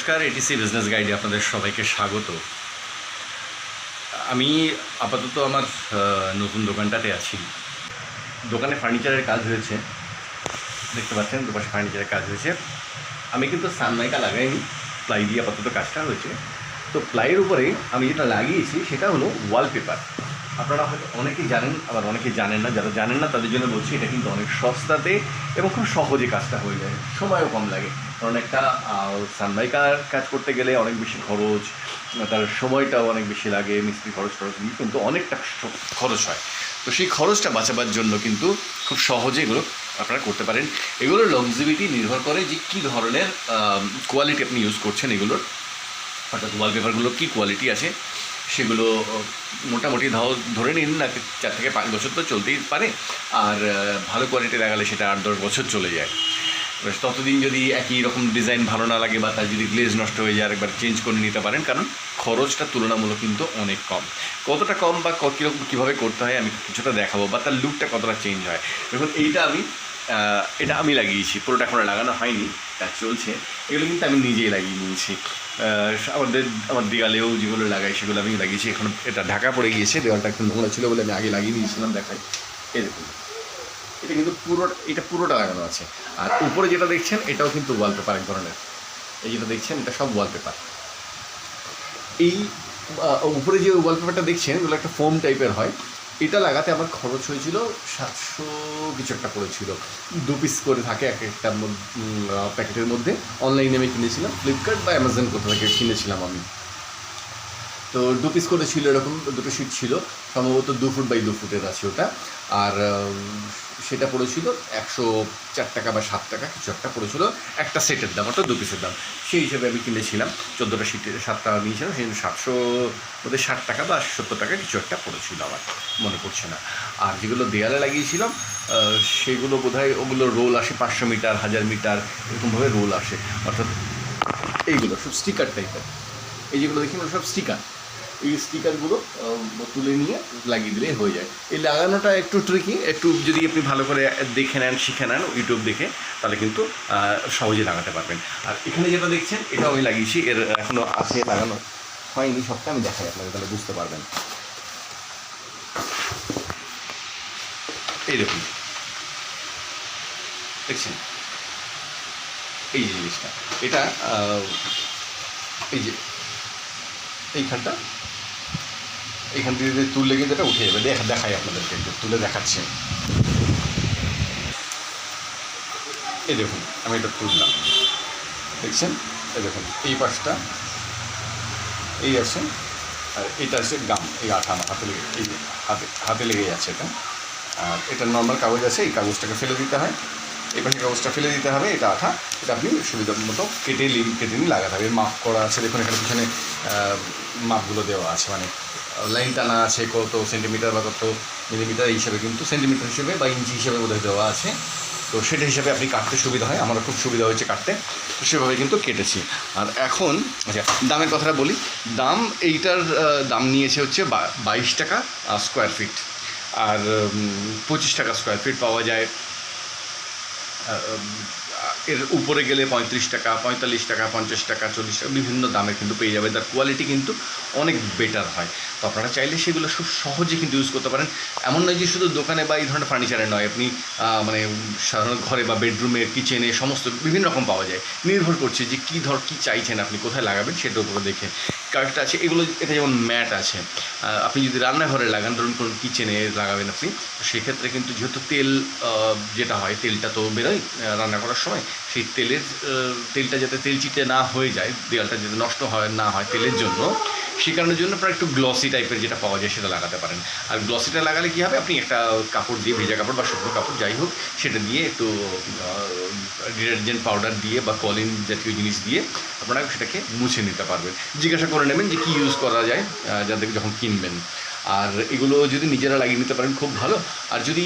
নমস্কার ATC business গাইডে আপনাদের সবাইকে স্বাগত। আমি আপাতত আমার নতুন দোকানটাতে আছি। দোকানে ফার্নিচারের কাজ হয়েছে। দেখতে পাচ্ছেন, দুপাশে ফার্নিচারের কাজ হয়েছে। আমি কিন্তু সানমাইকা লাগাইনি, প্লাই দিয়ে আপাতত কাজটা হয়েছে। তো প্লাইয়ের উপরে আমি যেটা লাগিয়েছি, সেটা হলো ওয়ালপেপার আপনারা হয়তো অনেকেই জানেন, আবার অনেকে জানেন না, যারা জানেন না, তাদের জন্য বলছি, এটা কিন্তু অনেক সস্তাতে এবং খুব সহজে কাজটা হয়ে যায়। সময়ও কম লাগে। কারণ একটা সানমাইকার কাজ করতে গেলে অনেক বেশি খরচ, তার সময়টাও অনেক বেশি লাগে, মিস্ত্রি খরচ খরচ দিয়ে কিন্তু অনেকটা খরচ হয়। তো সেই খরচটা বাঁচাবার জন্য কিন্তু খুব সহজে এগুলো আপনারা করতে পারেন। এগুলোর লংজিভিটি নির্ভর করে যে কী ধরনের কোয়ালিটি আপনি ইউজ করছেন এগুলোর। অর্থাৎ ওয়ালপেপারগুলো কী কোয়ালিটি আছে, সেগুলো মোটামুটি ধাও ধরে নিন না চার থেকে পাঁচ বছর তো চলতেই পারে। আর ভালো কোয়ালিটি লাগালে সেটা আট দশ বছর চলে যায়। এবার ততদিন যদি একই রকম ডিজাইন ভালো না লাগে বা তার যদি গ্লেজ নষ্ট হয়ে যায় একবার চেঞ্জ করে নিতে পারেন, কারণ খরচটা তুলনামূলক কিন্তু অনেক কম। কতটা কম বা কীরকম কীভাবে করতে হয়, আমি কিছুটা দেখাবো, বা তার লুকটা কতটা চেঞ্জ হয়। দেখুন, এইটা আমি এটা আমি লাগিয়েছি, পুরোটা এখনও লাগানো হয়নি কাজ চলছে। এগুলো কিন্তু আমি নিজেই লাগিয়ে নিয়েছি। আমাদের, আমার দেওয়ালেও যেগুলো লাগাই, সেগুলো আমি লাগিয়েছি। এখন এটা ঢাকা পড়ে গিয়েছে, দেওয়ালটা একটু নোংরা ছিল বলে আমি আগে লাগিয়ে দিয়েছিলাম দেখাই। দেখুন। এটা কিন্তু পুরো, এটা পুরোটা লাগানো আছে। আর উপরে যেটা দেখছেন, এটাও কিন্তু ওয়ালপেপার এক ধরনের। এই যেটা দেখছেন, এটা সব ওয়ালপেপার এই উপরে যে ওয়ালপেপারটা দেখছেন, এগুলো একটা ফোম টাইপের হয়। এটা লাগাতে আমার খরচ হয়েছিল সাতশো কিছু একটা পড়েছিল। দু পিস করে থাকে এক একটা প্যাকেটের মধ্যে। অনলাইনে আমি কিনেছিলাম ফ্লিপকার্ট বা অ্যামাজন কোথা থেকে কিনেছিলাম আমি। তো দু পিস করে ছিল এরকম, দুটো সিট ছিল। সম্ভবত দু ফুট বাই দু ফুটের আছে ওটা। আর সেটা পড়েছিল একশো চার টাকা বা সাত টাকা, কিছু একটা পড়েছিল একটা সেটের দাম, অর্থাৎ দু পিসের দাম। সেই হিসেবে আমি কিনেছিলাম। চোদ্দোটা সিটের সাতটা নিয়েছিলাম সেই জন্য সাতশো, বোধহয় ষাট টাকা বা সত্তর টাকা কিছু একটা পড়েছিল আমার, মনে পড়ছে না। আর যেগুলো দেয়ালে লাগিয়েছিলাম সেগুলো বোধহয় ওগুলো রোল আসে পাঁচশো মিটার, হাজার মিটার, এরকমভাবে রোল আসে। অর্থাৎ এইগুলো, সব স্টিকার টাইপের এই যেগুলো দেখি সব স্টিকার এই স্টিকারগুলো তুলে নিয়ে লাগিয়ে দিলেই হয়ে যায়। এই লাগানোটা একটু ট্রিকি একটু যদি আপনি ভালো করে দেখে নেন, শিখে নেন ইউটিউব দেখে, তাহলে কিন্তু সহজে লাগাতে পারবেন। আর এখানে যেটা দেখছেন এটা আমি লাগিয়েছি, এর এখনও আছে, লাগানো হয়নি, সবটা আমি দেখাই আপনাকে, তাহলে বুঝতে পারবেন। এই দেখুন। দেখছেন? এই জিনিসটা, এটা এই যে, এইখানটা এইখান থেকে যদি তুললে কিন্তু এটা উঠে যাবে দেখা দেখাই আপনাদেরকে, একটু তুলে দেখাচ্ছি। এই দেখুন, আমি এটা তুললাম। দেখছেন? এই দেখুন, এই পাশটা, এই আছে, আর এটা আছে গাম, এই আঠা আমার হাতে লেগে, এই হাতে হাতে লেগে যাচ্ছে এটা। আর এটা নর্মাল কাগজ আছে, এই কাগজটাকে ফেলে দিতে হয়। এই পাশে কাগজটা ফেলে দিতে হবে, এটা আঠা, এটা আপনি সুবিধা মতো কেটে, লিম কেটে নিয়ে লাগাতে হবে। মাপ করা আছে, দেখুন এখানে পিছনে মাপগুলো দেওয়া আছে মানে লাইন টানা আছে, কত সেন্টিমিটার বা কত মিলিমিটার হিসাবে কিন্তু সেন্টিমিটার হিসেবে বা ইঞ্চি হিসেবে বোধহয় দেওয়া আছে। তো সেটা হিসাবে আপনি কাটতে সুবিধা হয়, আমারও খুব সুবিধা হয়েছে কাটতে। তো সেভাবে কিন্তু কেটেছি। আর এখন আচ্ছা দামের কথাটা বলি। দাম এইটার দাম নিয়েছে হচ্ছে বাইশ টাকা স্কোয়ার ফিট আর পঁচিশ টাকা স্কোয়ার ফিট পাওয়া যায়। এর উপরে গেলে পঁয়ত্রিশ টাকা, পঁয়তাল্লিশ টাকা, পঞ্চাশ টাকা, চল্লিশ টাকা বিভিন্ন দামে কিন্তু পেয়ে যাবে। তার কোয়ালিটি কিন্তু অনেক বেটার হয়। তো আপনারা চাইলে সেগুলো খুব সহজে কিন্তু ইউজ করতে পারেন। এমন নয় যে শুধু দোকানে বা এই ধরনের ফার্নিচারে নয়, আপনি মানে সাধারণত ঘরে বা বেডরুমে কিচেনে সমস্ত বিভিন্ন রকম পাওয়া যায়। নির্ভর করছে যে কী ধর, কী চাইছেন আপনি, কোথায় লাগাবেন, সেটার উপরে দেখে। কয়েকটা আছে, এগুলো এটা যেমন ম্যাট আছে আপনি যদি রান্নাঘরে লাগান, ধরুন কোনো কিচেনে লাগাবেন আপনি সেক্ষেত্রে কিন্তু যেহেতু তেল যেটা হয়, তেলটা তো বেরোয় রান্না করার সময় সেই তেলের তেলটা যাতে তেল চিটে না হয়ে যায়, দেয়ালটা যাতে নষ্ট হয়, না হয় তেলের জন্য সে কারণের জন্য আপনার একটু গ্লসি টাইপের যেটা পাওয়া যায় সেটা লাগাতে পারেন। আর গ্লসিটা লাগালে কী হবে? আপনি একটা কাপড় দিয়ে, ভেজা কাপড় বা শুকনো কাপড় যাই হোক, সেটা দিয়ে একটু ডিটারজেন্ট পাউডার দিয়ে বা কলিন জাতীয় জিনিস দিয়ে আপনারা সেটাকে মুছে নিতে পারবেন। জিজ্ঞাসা করে নেবেন যে কী ইউজ করা যায় যাদের যখন কিনবেন। আর এগুলো যদি নিজেরা লাগিয়ে নিতে পারেন, খুব ভালো। আর যদি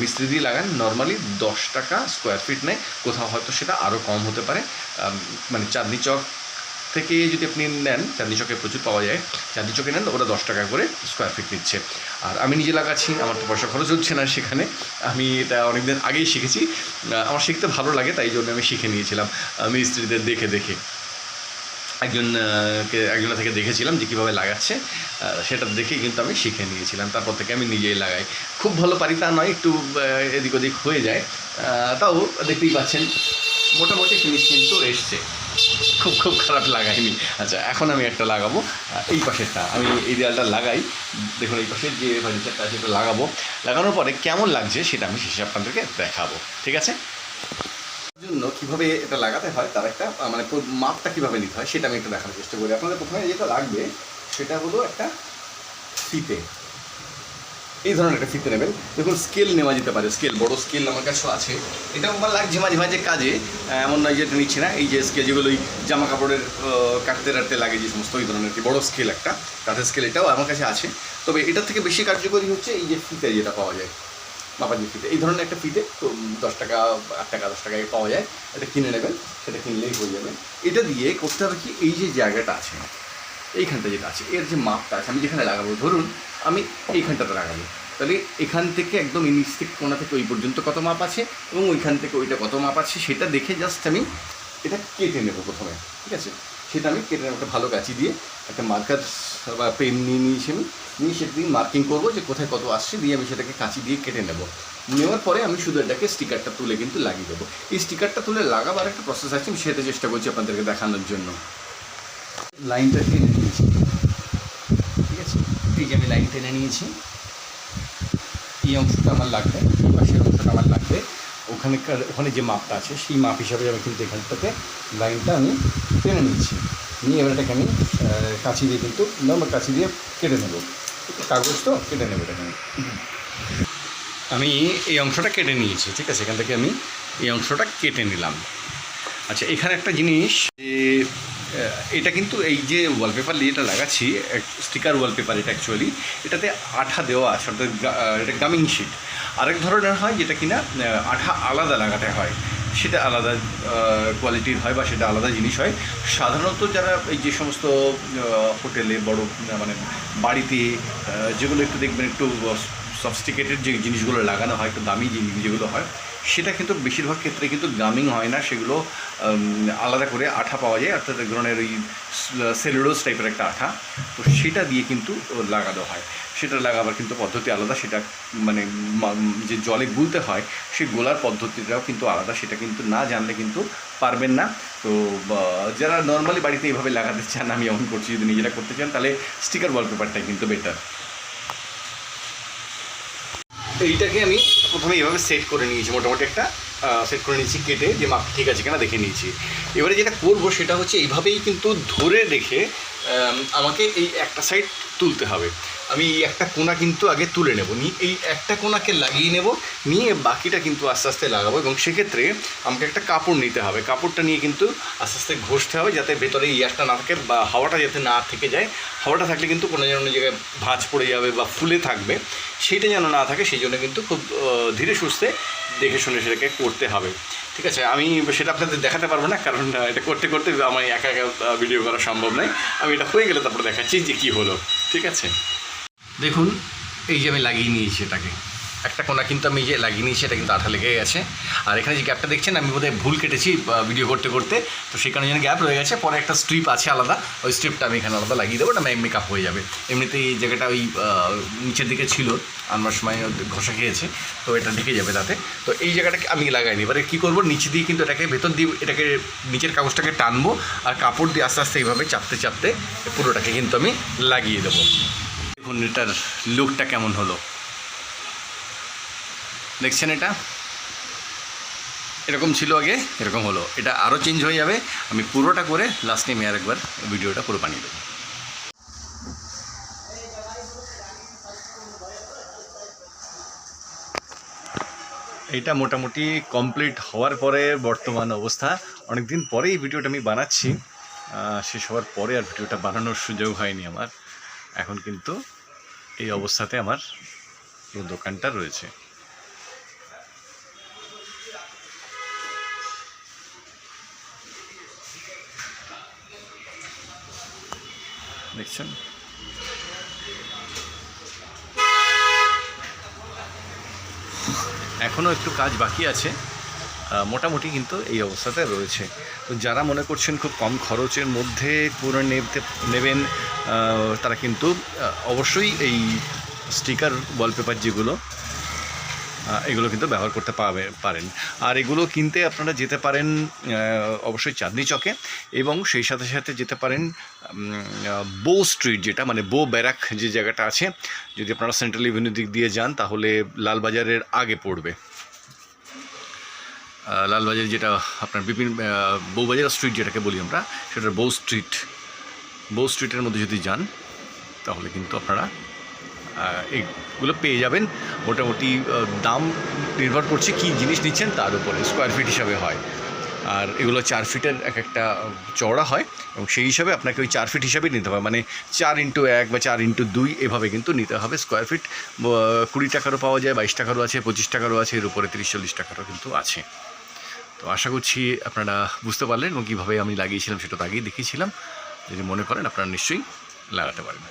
মিস্ত্রি দিয়ে লাগান নর্মালি দশ টাকা স্কোয়ার ফিট নেয়, কোথাও হয়তো সেটা আরও কম হতে পারে। মানে চাঁদনি চক থেকে যদি আপনি নেন, চাঁদনি চকে প্রচুর পাওয়া যায়, চাঁদনি চকে নেন, ওরা দশ টাকা করে স্কোয়ার ফিট নিচ্ছে। আর আমি নিজে লাগাচ্ছি, আমার তো পয়সা খরচ হচ্ছে না সেখানে। আমি এটা অনেকদিন আগেই শিখেছি। আমার শিখতে ভালো লাগে, তাই জন্য আমি শিখে নিয়েছিলাম মিস্ত্রিদের দেখে দেখে। একজন আহ, কে- একজনের থেকে দেখেছিলাম যে কীভাবে লাগাচ্ছে সেটা দেখেই কিন্তু আমি শিখে নিয়েছিলাম। তারপর থেকে আমি নিজেই লাগাই। খুব ভালো পারি তা নয় একটু এদিক ওদিক হয়ে যায়। তাও দেখতেই পাচ্ছেন মোটামুটি ফিনিশ কিন্তু এসছে। খুব খুব খারাপ লাগাইনি। আচ্ছা এখন আমি একটা লাগাবো। এই পাশেরটা আমি এই দেয়ালটা লাগাই। দেখুন এই পাশের যে ফার্নিচারটা সেটা লাগাবো। লাগানোর পরে কেমন লাগছে সেটা আমি শেষে আপনাদেরকে দেখাবো। ঠিক আছে? জন্য কীভাবে এটা লাগাতে হয়, তার একটা মানে মাপটা কীভাবে নিতে হয়, সেটা আমি একটু দেখানোর চেষ্টা করি। আপনাদের প্রথমে যেটা লাগবে, সেটা হলো একটা ফিতে। এই ধরনের একটা ফিতে নেবেন। দেখুন স্কেল নেওয়া যেতে পারে। স্কেল বড় স্কেল আমার কাছেও আছে। এটা আমার লাগছে মাঝে মাঝে কাজে। এমন নয় যেটা নিচ্ছে না। এই যে স্কেল যেগুলো ওই জামা কাপড়ের কাটতে টাটতে লাগে, যে সমস্ত ওই ধরনের বড় স্কেল একটা। কাঠের স্কেল এটাও আমার কাছে আছে। তবে এটার থেকে বেশি কার্যকরী হচ্ছে এই যে ফিতে যেটা পাওয়া যায়। মাপাজি ফিতে এই ধরনের একটা ফিতে তো দশ টাকা, আট টাকা, দশ টাকায় পাওয়া যায়। এটা কিনে নেবেন, সেটা কিনলেই হয়ে যাবে। এটা দিয়ে করতে হবে কি, এই যে জায়গাটা আছে, এইখানটা যেটা আছে, এর যে মাপটা আছে, আমি যেখানে লাগাবো, ধরুন আমি এইখানটাতে লাগাবো। তাহলে এখান থেকে একদম এই থেকে কোনা থেকে ওই পর্যন্ত কত মাপ আছে এবং ওইখান থেকে ওইটা কত মাপ আছে, সেটা দেখে জাস্ট আমি এটা কেটে নেব প্রথমে, ঠিক আছে? সেটা আমি কেটে নেব একটা ভালো কাঁচি দিয়ে, একটা মার্কার বা পেন নিয়ে নিয়েছি আমি। নিয়ে সেটা দিয়ে মার্কিং করব যে কোথায় কত আসছে, দিয়ে আমি সেটাকে কাঁচি দিয়ে কেটে নেব। নেওয়ার পরে আমি শুধু এটাকে স্টিকারটা তুলে কিন্তু লাগিয়ে দেবো। এই স্টিকারটা তুলে লাগাবার একটা প্রসেস আছে, আমি সেটা চেষ্টা করছি আপনাদেরকে দেখানোর জন্য। লাইনটা টেনে নিয়েছি। ঠিক আছে? যে আমি লাইন টেনে নিয়েছি। এই অংশটা আমার লাগবে, এই পাশের অংশটা আমার লাগবে। ওখানেকার, ওখানে যে মাপটা আছে, সেই মাপ হিসাবে আমি কিন্তু এখানটাতে লাইনটা আমি টেনে নিচ্ছি নিয়ে এবার এটাকে আমি কাঁচি দিয়ে কিন্তু নর্মাল কাঁচি দিয়ে কেটে নেব। কাগজ তো কেটে নেব এটাকে আমি। আমি এই অংশটা কেটে নিয়েছি, ঠিক আছে? এখান থেকে আমি এই অংশটা কেটে নিলাম। আচ্ছা এখানে একটা জিনিস, যে এটা কিন্তু এই যে ওয়ালপেপার যেটা লাগাচ্ছি স্টিকার ওয়ালপেপার এটা অ্যাকচুয়ালি এটাতে আঠা দেওয়া আছে এটা গামিং শিট আরেক ধরনের হয় যেটা কিনা আঠা আলাদা লাগাতে হয়। সেটা আলাদা কোয়ালিটির হয় বা সেটা আলাদা জিনিস হয়। সাধারণত যারা এই যে সমস্ত হোটেলে বড় মানে বাড়িতে যেগুলো একটু দেখবেন একটু সফস্টিকেটেড যে জিনিসগুলো লাগানো হয়, একটু দামি জিনিস যেগুলো হয় সেটা কিন্তু বেশিরভাগ ক্ষেত্রে কিন্তু গামিং হয় না। সেগুলো আলাদা করে আঠা পাওয়া যায়। অর্থাৎ এক ধরনের ওই সেলুলোজ টাইপের একটা আঠা। তো সেটা দিয়ে কিন্তু লাগানো হয়। সেটা লাগাবার কিন্তু পদ্ধতি আলাদা। সেটা মানে যে জলে গুলতে হয় সেই গোলার পদ্ধতিটাও কিন্তু আলাদা। সেটা কিন্তু না জানলে কিন্তু পারবেন না। তো যারা নর্মালি বাড়িতে এইভাবে লাগাতে চান, আমি এমন করছি। যদি নিজেরা করতে চান, তাহলে স্টিকার ওয়ালপেপারটাই কিন্তু বেটার এইটাকে আমি প্রথমে এইভাবে সেট করে নিয়েছি, মোটামুটি একটা সেট করে নিয়েছি কেটে, যে মাপ ঠিক আছে কিনা দেখে নিয়েছি। এবারে যেটা করব সেটা হচ্ছে এইভাবেই কিন্তু ধরে রেখে আমাকে এই একটা সাইড তুলতে হবে। আমি এই একটা কোনা কিন্তু আগে তুলে নেব। নিয়ে এই একটা কোনাকে লাগিয়ে নেব, নিয়ে বাকিটা কিন্তু আস্তে আস্তে লাগাবো এবং সেক্ষেত্রে আমাকে একটা কাপড় নিতে হবে। কাপড়টা নিয়ে কিন্তু আস্তে আস্তে ঘষতে হবে যাতে ভেতরে ইয়ারটা না থাকে বা হাওয়াটা যাতে না থেকে যায়। হাওয়াটা থাকলে কিন্তু কোনো যেন জায়গায় ভাঁজ পড়ে যাবে বা ফুলে থাকবে। সেইটা যেন না থাকে, সেই জন্য কিন্তু খুব ধীরে সুস্থে দেখে শুনে সেটাকে করতে হবে। ঠিক আছে, আমি সেটা আপনাদের দেখাতে পারব না, কারণ এটা করতে করতে আমার একা একা ভিডিও করা সম্ভব নয়। আমি এটা হয়ে গেলে তারপরে দেখাচ্ছি যে কী হলো। ঠিক আছে? দেখুন, এই যে আমি লাগিয়ে নিয়েছি এটাকে। একটা কোনা কিন্তু আমি যে লাগিয়ে নিয়েছি, এটা কিন্তু আঠা লেগে গেছে। আর এখানে যে গ্যাপটা দেখছেন, আমি বোধহয় ভুল কেটেছি ভিডিও করতে করতে। তো সেই কারণে যেন গ্যাপ রয়ে গেছে, পরে একটা স্ট্রিপ আছে আলাদা, ওই স্ট্রিপটা আমি এখানে আলাদা লাগিয়ে দেবো ওটা মেকআপ হয়ে যাবে। এমনিতে এই জায়গাটা ওই নিচের দিকে ছিল, আনবার সময় ঘষা খেয়েছে, তো এটা ঢেকে যাবে তাতে। তো এই জায়গাটাকে আমি লাগাইনি। এবারে কী করব, নিচে দিয়ে কিন্তু এটাকে ভেতর দিয়ে, এটাকে নিচের কাগজটাকে টানবো, আর কাপড় দিয়ে আস্তে আস্তে এইভাবে চাপতে চাপতে পুরোটাকে কিন্তু আমি লাগিয়ে দেবো। দেখুন এটার লুকটা কেমন হলো? দেখছেন এটা? এরকম ছিল আগে, এরকম হলো। এটা আরও চেঞ্জ হয়ে যাবে। আমি পুরোটা করে লাস্টে আমি আরেকবার ভিডিওটা পুরো বানিয়ে দেবো। এটা মোটামুটি কমপ্লিট হওয়ার পরে বর্তমান অবস্থা। অনেক দিন পরে এই ভিডিওটা আমি বানাচ্ছি। শেষ হওয়ার পরে আর ভিডিওটা বানানোর সুযোগ হয়নি আমার। এখন কিন্তু এই অবস্থাতে আমার পুরো দোকানটা রয়েছে। দেখছেন? এখনও একটু কাজ বাকি আছে। মোটামুটি কিন্তু এই অবস্থাতে রয়েছে। তো যারা মনে করছেন খুব কম খরচের মধ্যে করে নেতে নেবেন তারা কিন্তু অবশ্যই এই স্টিকার ওয়ালপেপার যেগুলো এগুলো কিন্তু ব্যবহার করতে পারবে পারেন। আর এগুলো কিনতে আপনারা যেতে পারেন অবশ্যই চাঁদনি চকে এবং সেই সাথে সাথে যেতে পারেন বো স্ট্রিট যেটা মানে বো ব্যারাক যে জায়গাটা আছে, যদি আপনারা সেন্ট্রাল এভিনিউ দিক দিয়ে যান, তাহলে লালবাজারের আগে পড়বে। লালবাজার যেটা আপনার বিপিন বউবাজার স্ট্রিট যেটাকে বলি আমরা সেটা বউ স্ট্রিট বউ স্ট্রিটের মধ্যে যদি যান তাহলে কিন্তু আপনারা আহ, এইগুলো পেয়ে যাবেন। মোটামুটি দাম নির্ভর করছে কি জিনিস নিচ্ছেন তার উপরে স্কোয়ার ফিট হিসাবে হয়। আর এগুলো চার ফিটের এক একটা চওড়া হয় এবং সেই হিসাবে আপনাকে ওই চার ফিট হিসাবেই নিতে হবে। মানে চার ইন্টু এক বা চার ইন্টু দুই এভাবে কিন্তু নিতে হবে স্কোয়ার ফিট কুড়ি টাকারও পাওয়া যায় বাইশ টাকারও আছে পঁচিশ টাকারও আছে এর উপরে তিরিশ চল্লিশ টাকারও কিন্তু আছে। তো আশা করছি আপনারা বুঝতে পারলেন এবং কীভাবে আমি লাগিয়েছিলাম সেটা তো আগেই দেখিয়েছিলাম। যদি মনে করেন আপনারা নিশ্চয়ই লাগাতে পারেন।